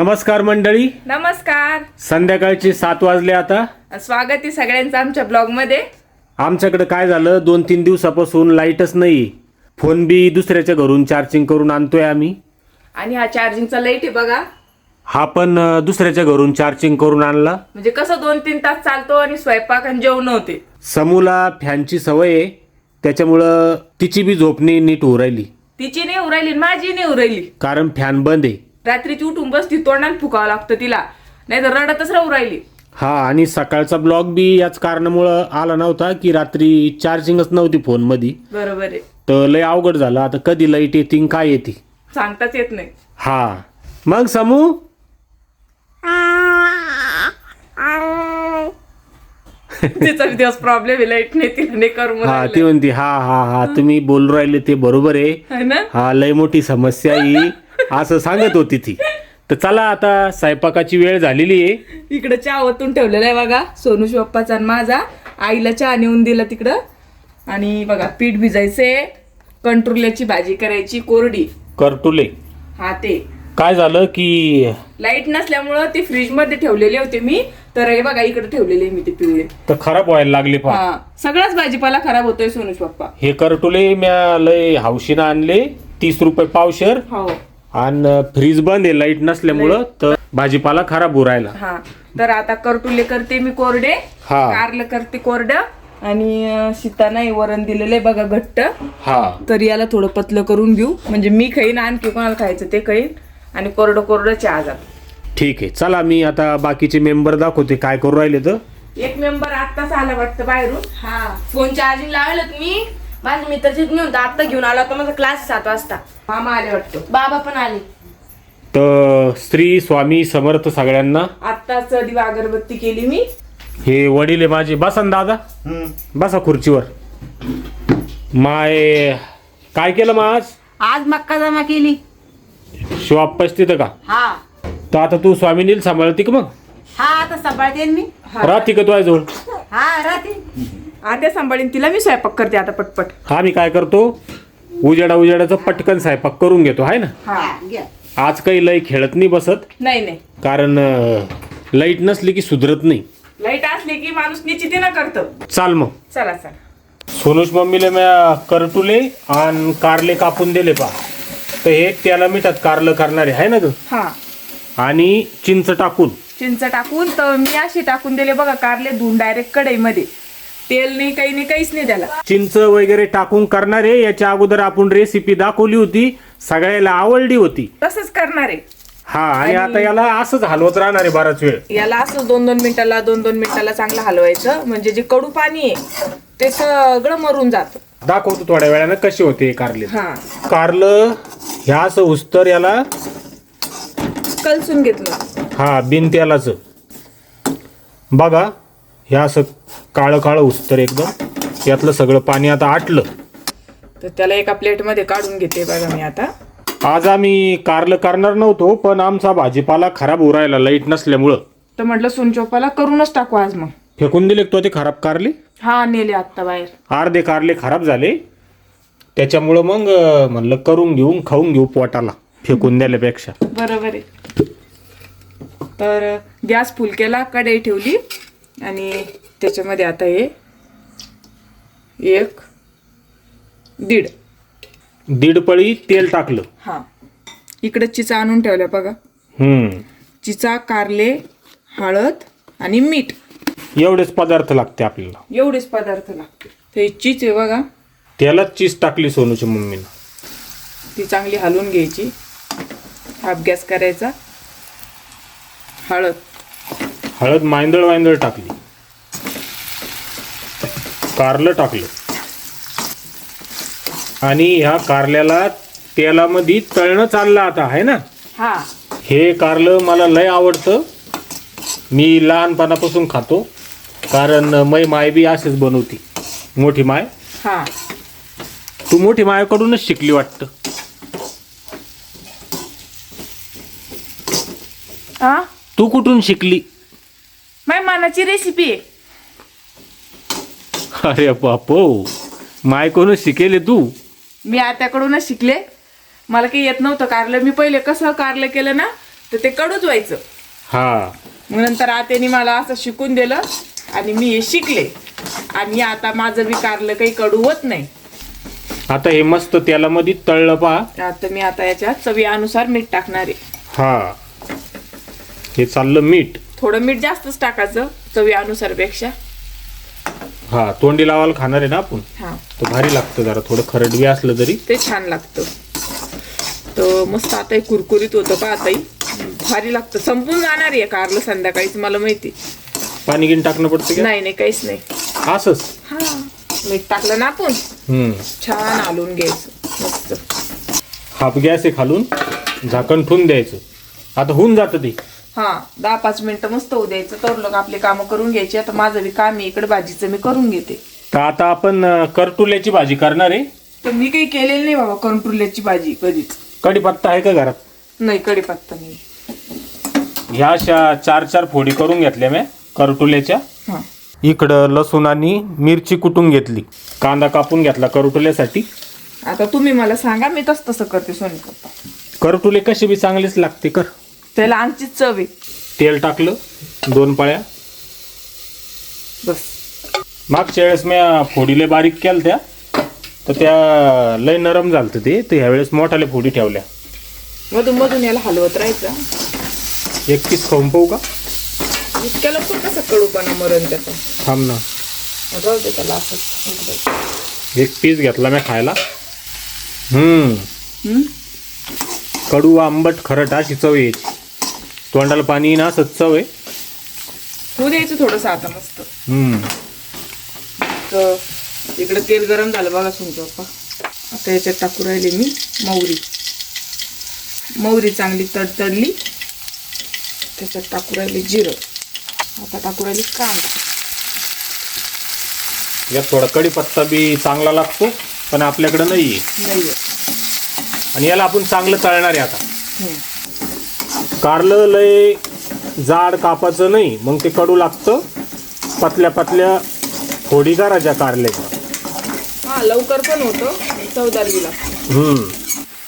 नमस्कार मंडळी. नमस्कार. संध्याकाळचे सात वाजले आता. स्वागत आहे सगळ्यांचं आमच्या ब्लॉगमध्ये आमच्याकडे काय झालं? दोन तीन दिवसापासून लाईटच नाही फोन बी दुसऱ्याच्या घरून चार्जिंग करून आणतोय आम्ही. आणि हा चार्जिंगचा लाइट आहे बघा. हा पण अं, दुसऱ्याच्या घरून चार्जिंग करून आणला. म्हणजे कसं दोन तीन तास चालतो आणि स्वयंपाक आणि जेवण होते. समूला फॅनची सवय आहे. त्याच्यामुळं तिची बी झोपणी नीट होऊ राहिली. तिची नाही उरायली माझी नाही उरायली कारण फॅन बंद आहे. रात्रीची उठून बसती तोंडात फुकावं लागतं तिला. नाही तर रडतच राहू राहिली. हा आणि सकाळचा ब्लॉग बी याच कारणामुळं आला नव्हता की रात्री चार्जिंगच नव्हती फोनमध्ये. बरोबर आहे. तर लय अवघड झालं. आता कधी लाइट येते काय येते? सांगताच येत नाही. हा. मग समू? तिचा दिवस प्रॉब्लेम आहे लाइट नाही तिला नाही करून हा ती म्हणते हा हा हा तुम्ही बोलू राहिले ते बरोबर आहे. है ना? हा लय मोठी समस्या ही असं सांगत होती ती. तर चला आता स्वयंपाकाची वेळ झालेली आहे. इकडं चहा ओतून ठेवलेला आहे बघा. सोनू पप्पाचा आणि माझा. आईला चहा नेऊन दिला तिकडं. आणि बघा पीठ भिजायचे. कंट्रोल्याची भाजी करायची कोरडी. करटुले. हा ते. काय झालं की लाइट नसल्यामुळं ते फ्रीजमध्ये ठेवलेले होते मी. तर हे बघा इकडे ठेवलेले मी ते पिवळे. तर खराब व्हायला लागले पा हा सगळाच भाजीपाला खराब होतोय सोनूश पप्पा हे करटुले म्या लय हौशीनं आणले. तीस रुपये पावशर. हो. आणि फ्रीज बंद आहे लाइट नसल्यामुळं तर भाजीपाला खराब होऊ राहिला. हा तर आता करटुले करते मी कोरडे हा. कारलं करते कोरड आणि अं, सीता नाही वरण दिलेलं आहे बघा घट्ट. हा. तर याला थोडं पतलं करून घेऊ. म्हणजे मी खाईन आणखी कोणाला खायचं ते खाईन. आणि कोरडं कोरडं चहा जात ठीक आहे चला मी आता बाकीचे मेंबर दाखवते काय करू राहिले तर. एक मेंबर आत्ताच आला वाटतं बाहेरून. हा फोन चार्जिंग लावलं मी. माझ्या मित्राची नेऊन आता घेऊन आला होता माझा क्लास सात वाजता. मामा आले वाटतं. बाबा पण आले. तर श्री स्वामी समर्थ सगळ्यांना. आत्ताच दिवा अगरबत्ती केली मी. हे वडील आहे माझे. बसा ना दादा. बसा खुर्चीवर. माय काय केलं मग आज? आज मक्का जमा केली. शिवाप्पाच तिथं का? हा. तर आता तू स्वामीनील सांभाळते का मग? हा आता सांभाळते मी. राहते का तुझ्या जवळ हा राहते. आत्या सांभाळीन तिला मी स्वयंपाक करते आता पटपट. हा मी काय करतो? उजेडा उजेडाचं पटकन स्वयंपाक करून घेतो आहे ना? हा. घ्या. आज काही लय खेळत नाही बसत. नाही नाही. कारण लाइट नसली की सुधरत नाही. लाइट असली की माणूस निश्चितीनं करतं. चाल मग. चला चला. सोनूश मम्मीला म्या करटुले आणि कारले कापून दिले पा. तर हे त्याला मिठात कारलं करणारे आहे ना ग? हा. आणि चिंच टाकून. चिंच टाकून तर मी अशी टाकून दिले बघा कारले धुवून डायरेक्ट कढईमध्ये. तेल नाही काही नाही काहीच नाही त्याला. चिंच वगैरे टाकून करणारे याच्या अगोदर आपण रेसिपी दाखवली होती. सगळ्याला आवडली होती. तसंच करणार आहे. हा आणि आता याला असंच हलवत राहणार आहे बराच वेळ. याला असं दोन दोन मिनिटाला दोन दोन मिनिटाला चांगलं हलवायचं. म्हणजे जे कडू पाणी आहे ते सगळं मरून जातं. दाखवतो थोड्या वेळानं कसे होते हे कारले. हा. कारलं ह्या असं उस्तर याला कलसून घेतलं. हा बिन तेलाचं. बघा. ह्या असं काळं काळं उस्तर एकदम. यातलं सगळं पाणी आता आटलं. तर त्याला एका प्लेटमध्ये काढून घेते बघा मी आता. आज आम्ही कारलं करणार नव्हतो पण आमचा भाजीपाला खराब उरायला लाइट नसल्यामुळं. तर म्हटलं सोनचोपाला करूनच टाकू आज मग. फेकून दिले तो ते खराब कारले? हा नेले आत्ता बाहेर. अर्धे कारले खराब झाले. त्याच्यामुळं मग अं, म्हणलं करून घेऊन खाऊन घेऊ पोटाला फेकून द्यायल्यापेक्षा. बरोबर आहे. तर गॅस फुल केला कढई ठेवली. आणि त्याच्यामध्ये आता हे एक दीड. दीड पळी तेल टाकलं. हा. इकडे चिचा आणून ठेवल्या बघा. हम्म. चिचा कारले हळद आणि मीठ. एवढेच पदार्थ लागते आपल्याला. एवढेच पदार्थ लागते. तर ही चीज आहे बघा. त्यालाच चीज टाकली सोनूच्या मम्मीनं. ती चांगली हलवून घ्यायची. हाफ गॅस करायचा. हळद. हळद मांदळ वांदळ टाकली. कारलं टाकलं. आणि ह्या कारल्याला तेलामध्ये तळणं चाललं आता आहे ना? हा. हे कारलं मला लय आवडतं. मी लहानपणापासून खातो कारण मै माय बी असेच बनवती. मोठी माय. हा. तू मोठी मायाकडूनच शिकली वाटतं. आ? तू कुठून शिकली? मानाची रेसिपी अरे बापो मायकडूनच शिकेले तू? मी आत्याकडूनच शिकले. मला काही येत नव्हतं कारलं. मी पहिले कसं कारलं केलं ना तर ते कडूच व्हायचं. हा. मग नंतर आत्याने मला असं शिकून दिलं आणि मी हे शिकले. आणि आता माझं बी कारलं काही कडू होत नाही. आता हे मस्त तेलामध्ये तळलं पहा आता मी आता याच्यात चवीनुसार मीठ टाकणार आहे. हा. हे चाललं मीठ. थोडं मीठ जास्तच टाकायचं चवीनुसारपेक्षा हा तोंडी लावायला खाणार आहे ना आपण? हा. तर भारी लागतं जरा थोडं खरड बी असलं तरी. ते छान लागतं. तर मस्त आता कुरकुरीत होतं का आताही भारी लागतं. संपून जाणार आहे कारलं संध्याकाळीच मला माहिती. पाणी गिन टाकणं पडतं का? नाही नाही काहीच नाही. असंच? हा. मीठ टाकलं ना आपण? हम्म. छान आलून घ्यायचं. मस्त. हाफ गॅस आहे खालून झाकण ठेवून द्यायचं. आता होऊन जातं ते. हा दहा पाच मिनिटं मस्त होऊ द्यायचं. तर लोक आपले कामं करून घ्यायची. आता माझं बी काम आहे इकडे भाजीचं मी करून घेते. तर आता आपण अं, करटुल्याची भाजी करणार आहे? तर मी काही केलेलं नाही बाबा कंट्रोल्याची भाजी कधीच. कढीपत्ता आहे का घरात? नाही कढीपत्ता नाही. ह्या अशा चार चार फोडी करून घेतल्या मी करटुल्याच्या. हा. इकडं लसूण आणि मिरची कुटून घेतली. कांदा कापून घेतला करटुल्यासाठी. आता तुम्ही मला सांगा मी तस तसं करते सोनी पप्पा करटुले कसे बी चांगलेच लागते कर. त्याला आमचीच चव आहे. तेल टाकलं दोन पळ्या. बस. मागच्या वेळेस मी फोडीले बारीक केल्या त्या तर त्या लय नरम झालतं ते तर ह्यावेळेस मोठाले फोडी ठेवल्या. मधून मधून याला हलवत राहायचं. एक पीस खाऊन पाहू का? इतक्या लवकर कसं कडूपणा मरण त्याचा. थांब ना. राहू दे त्याला असंच एक पीस घेतला मी खायला. हम्म. हम्म? कडू आंबट खरट अशी चव आहे याची तोंडाला पाणी येईन असंच चव आहे. होऊ द्यायचं थोडंसं आता मस्त. हम्म. तर इकडे तेल गरम झालं बघा तुमचं पप्पा. आता याच्यात टाकू राहिले मी मोहरी मोहरी चांगली तडतडली. त्याच्यात टाकू राहिले जिरं. आता टाकू राहिले कांदा. यात थोडा कढीपत्ता बी चांगला लागतो पण आपल्याकडं नाही आहे नाही आणि याला आपण चांगलं तळणार आहे आता. कारलं लय जाड कापाचं नाही मग ते कडू लागतं. पतल्या पतल्या फोडी करायच्या कारल्याच्या हा लवकर पण होतं चवदार बी लागतं हम्म.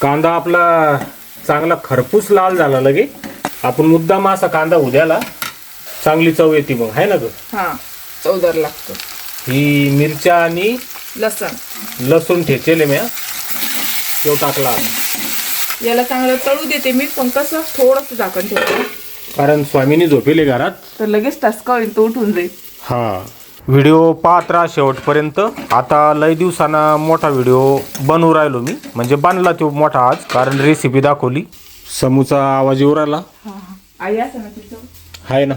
कांदा आपला चांगला खरपूस लाल झाला लगे. आपण मुद्दाम असा कांदा उद्याला चांगली चव येते मग आहे ना ग? हा चवदार लागतं. ही मिरच्या आणि लसण. लसूण ठेचेले म्या. तो टाकला. आता याला चांगलं तळू देते मी पण कसं थोडंसं झाकण ठेवतो. कारण स्वामीनी झोपेले घरात. तर लगेच टसका होईल तो उठून जाईल. हा. व्हिडिओ पाहत राहा शेवटपर्यंत. आता लय दिवसांना मोठा व्हिडिओ बनवू राहिलो मी. म्हणजे बनला तो मोठा आज कारण रेसिपी दाखवली. समूचा आवाज येऊ राहिला. आई असं ना तिचं आहे ना.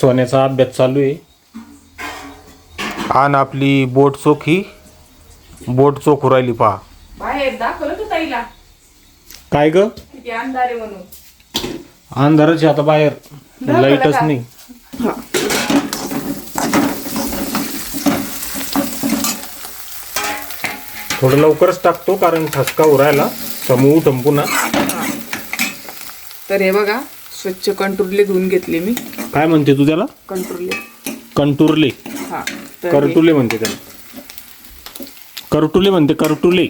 सोन्याचा अभ्यास चालू आहे. आणि आपली बोट चोख. ही बोट चोख राहिली पहा. बाहेर दाखवलं तू ताईला. काय ग? किती अंधार आहे म्हणून. अंधारच आहे आता बाहेर. दाखवलं लाईटच का? नाही. थोडं लवकरच टाकतो कारण ठसका उरायला. समूह टंपू ना तर हे बघा स्वच्छ कंटुरले धुवून घेतले मी. काय म्हणते तू त्याला? कंटुरले. कंटुरले. हा तर हे- करटुले म्हणते त्याला. करटुले म्हणते करटुले.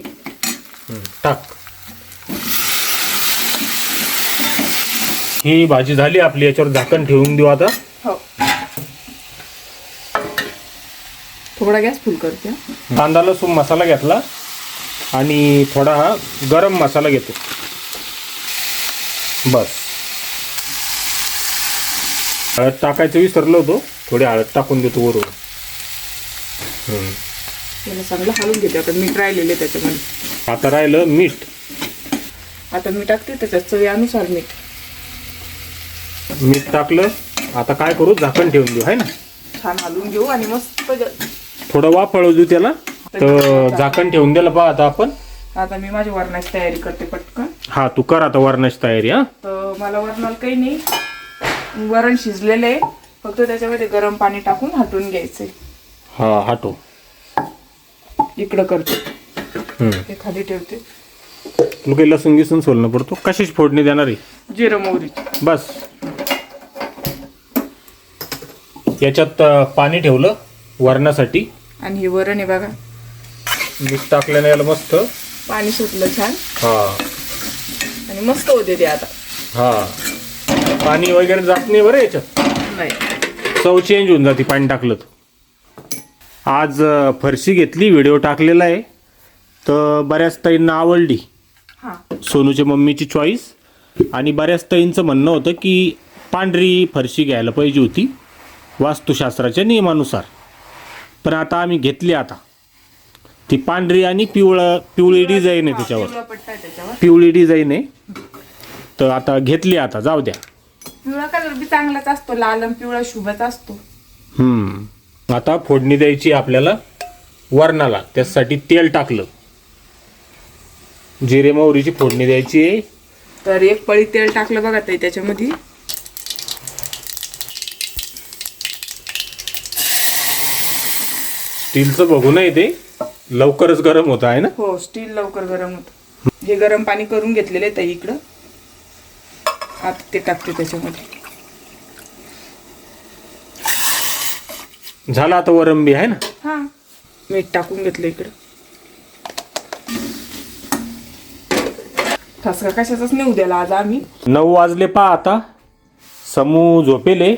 टाक. ही भाजी झाली आपली याच्यावर झाकण ठेवून देऊ आता. हो. थोडा गॅस फुल करते. कांदा लसूण मसाला घेतला आणि थोडा हा गरम मसाला घेतो. बस. हळद टाकायचं विसरलो होतो थोडी हळद टाकून देतो वरून. हम्म. याला चांगलं हलवून घेते. आता मीठ राहिलेले त्याच्यामध्ये. आता राहिलं मीठ. आता मी टाकते त्याच्यात चवीनुसार मीठ. मीठ टाकलं आता काय करू? झाकण ठेवून देऊ आहे ना? छान हलवून घेऊ आणि मस्त थोडं वाफळू देऊ त्याला. तर झाकण ठेवून दिलं पहा आता आपण. आता मी माझी वरणाची तयारी करते पटकन. हा तू कर आता वरणाची तयारी हा. तर मला वरणाला काही नाही. वरण शिजलेलं आहे. फक्त त्याच्यामध्ये गरम पाणी टाकून हटवून घ्यायचंय. हा हाटो. इकडं करते. हे खाली ठेवते. तुला काही लसूण गिसून सोलणं पडतो? कशाची फोडणी देणार? आहे जिरं मोहरी. बस. याच्यात पाणी ठेवलं वरणासाठी. आणि हे वरण आहे बघा. मीठ टाकल्याने याला मस्त. पाणी सुटलं छान. हा. आणि आणि मस्त होते ते आता. हा. पाणी वगैरे जात नाही बरं याच्यात. नाही. चव चेंज होऊन जाते पाणी टाकलं तर. आज फरशी घेतली व्हिडिओ टाकलेला आहे. तर बऱ्याच ताईंना आवडली. सोनूच्या मम्मीची चॉईस आणि बऱ्याच ताईंचं म्हणणं होतं की पांढरी फरशी घ्यायला पाहिजे होती वास्तुशास्त्राच्या नियमानुसार. पण आता आम्ही घेतली आता. ती पांढरी आणि पिवळं पिवळी डिझाईन आहे त्याच्यावर. पिवळा पट्टा आहे त्याच्यावर. पिवळी डिझाईन आहे. तर आता घेतली आता जाऊ द्या. पिवळा कलर बी चांगलाच असतो लाल आणि पिवळा शुभच असतो. हम्म. आता फोडणी द्यायची आपल्याला वरणाला. त्यासाठी तेल टाकलं. जिरे मोहरीची फोडणी द्यायची आहे. तर एक पळी तेल टाकलं बघा ताई त्याच्यामध्ये. स्टीलचं बघू नये ते लवकरच गरम होत आहे ना? हो स्टील लवकर गरम होत. हे गरम पाणी करून घेतलेलं आहे ताई इकडं. आता ते टाकते त्याच्यामध्ये. झालं आता वरंबी आहे ना? हा. मीठ टाकून घेतलं इकडं. ठसका कशाचाच नाही उद्याला आज आम्ही. नऊ वाजले पहा आता. समू झोपेले.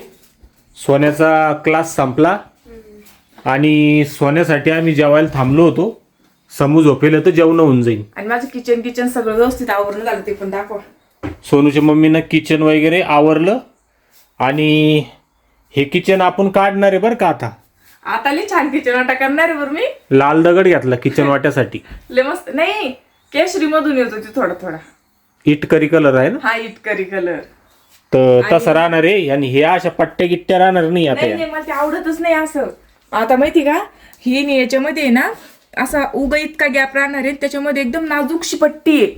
सोन्याचा क्लास संपला. आणि सोन्यासाठी आम्ही जेवायला थांबलो होतो. समू झोपेले तर जेवण होऊन जाईल आणि माझं किचन किचन सगळं व्यवस्थित आवरण झालं ते पण दाखवा. सोनूच्या मम्मीनं किचन वगैरे आवरलं. आणि हे किचन आपण काढणार आहे बरं का आता? आता लई छान किचन वाटा करणार आहे बरं मी. लाल दगड घेतला किचन वाट्यासाठी. लय मस्त. नाही केशरी मधून येतो ती थोडा थोडा. इटकरी कलर आहे ना? हा इटकरी कलर तर तसं राहणार आहे. आणि हे अशा पट्ट्या गिट्ट्या राहणार नाही आता नाही या. नाही मला ते आवडतच नाही असं. आता माहिती का? ही नी याच्यामध्ये आहे ना असा उगा इतका गॅप राहणार आहे. त्याच्यामध्ये एकदम नाजूकशी पट्टी आहे.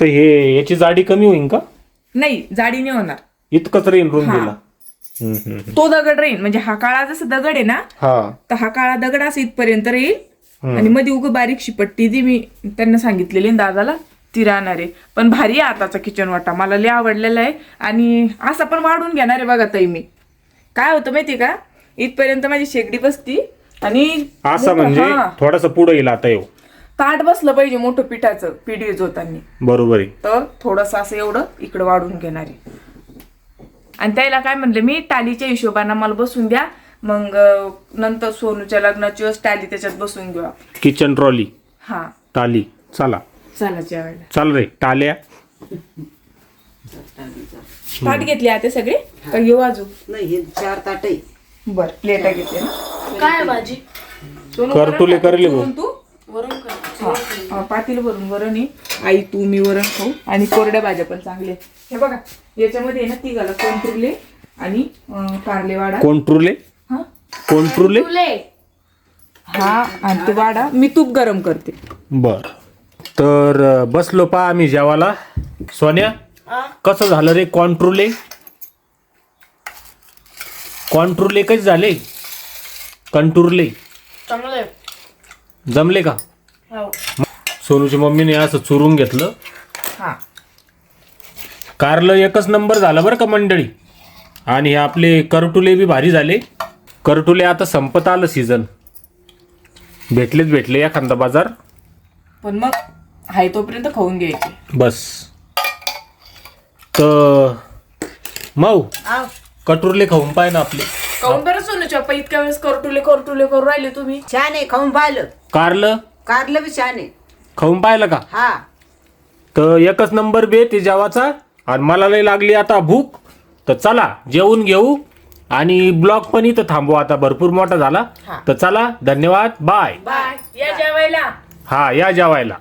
तर हे याची जाडी कमी होईल का? नाही जाडी नाही होणार. इतकंच राहील रूम हा. दिला. तो दगड राहील म्हणजे हा काळा जसा दगड आहे ना तर हा काळा दगड असं इथपर्यंत राहील. आणि मध्ये उग बारीकशी पट्टी जी मी त्यांना सांगितलेली दादाला ती राहणार आहे. पण भारी आहे आताचा किचन वाटा. मला लय आवडलेला आहे. आणि असं पण वाढून घेणार आहे बघा ताई मी. काय होतं माहिती का? इथपर्यंत माझी शेगडी बसती आणि असं म्हणजे थोडस पुढे येईल आता येऊ. ताट बसलं पाहिजे मोठं पिठाचं पीठ विजवताना बरोबर आहे. तर थोडंसं असं एवढं इकडं वाढून घेणार आहे. आणि त्याला काय म्हणले मी टालीच्या हिशोबानं मला बसून द्या. मग नंतर सोनूच्या लग्नाची वेळेस टाली त्याच्यात बसून घेऊ. Kitchen trolley. हा. टाली. चला. चला जेवायला. चाल रे टाल्या. ताट घेतले आता सगळे? का घेऊ अजून? नाही हे चार ताट आहे. बर प्लेटा घेतले ना. काय आहे भाजी? सोनू कर वरण तुले खाते. करले भाऊ. सोनू तू? वरून कर. हा, हा, पातील भरून वरण आहे. आई तू मी वरण खाऊ. आणि कोरड्या भाज्या पण चांगले हे बघा याच्यामध्ये ना तिघाला कोंटुरले आणि अं, कारले वाडा. कोण ट्रुले हा? कोण ट्रुले तुले हा आणि तो वाडा. मी तूप गरम करते. बर. तर बसलो पा आम्ही जेवाला सोन्या कसं झालं रे कॉन्ट्रुले कॉन्ट्रुले कसे झाले? कंटुरले जमले का? सोनूच्या मम्मीने असं चुरून घेतलं. हा. कारलं एकच नंबर झालं बरं का मंडळी. आणि हे आपले करटुले बी भारी झाले. करटुले आता संपत आलं सीझन भेटलेच भेटले एखादा बाजार. पण मग हाय तोपर्यंत खाऊन घ्यायचे. बस. तर मऊ आव. कटुरले खाऊन पाय ना आपले. काऊन बरं सोनू चप्पा इतक्या वेळेस करटुले करटुले करू राहिले तुम्ही. छान आहे खाऊन पाहिलं. कारलं? कारलं बी छान आहे. खाऊन पाहिलं का? हा. तर एकच नंबर बे ते जेवाचा. आणि मला लई लागली आता भूक. तर चला जेवून घेऊ. आणि ब्लॉग पण इथं थांबू आता भरपूर मोठा झाला. तर चला धन्यवाद बाय. बाय. या जेवायला. हा या जेवायला.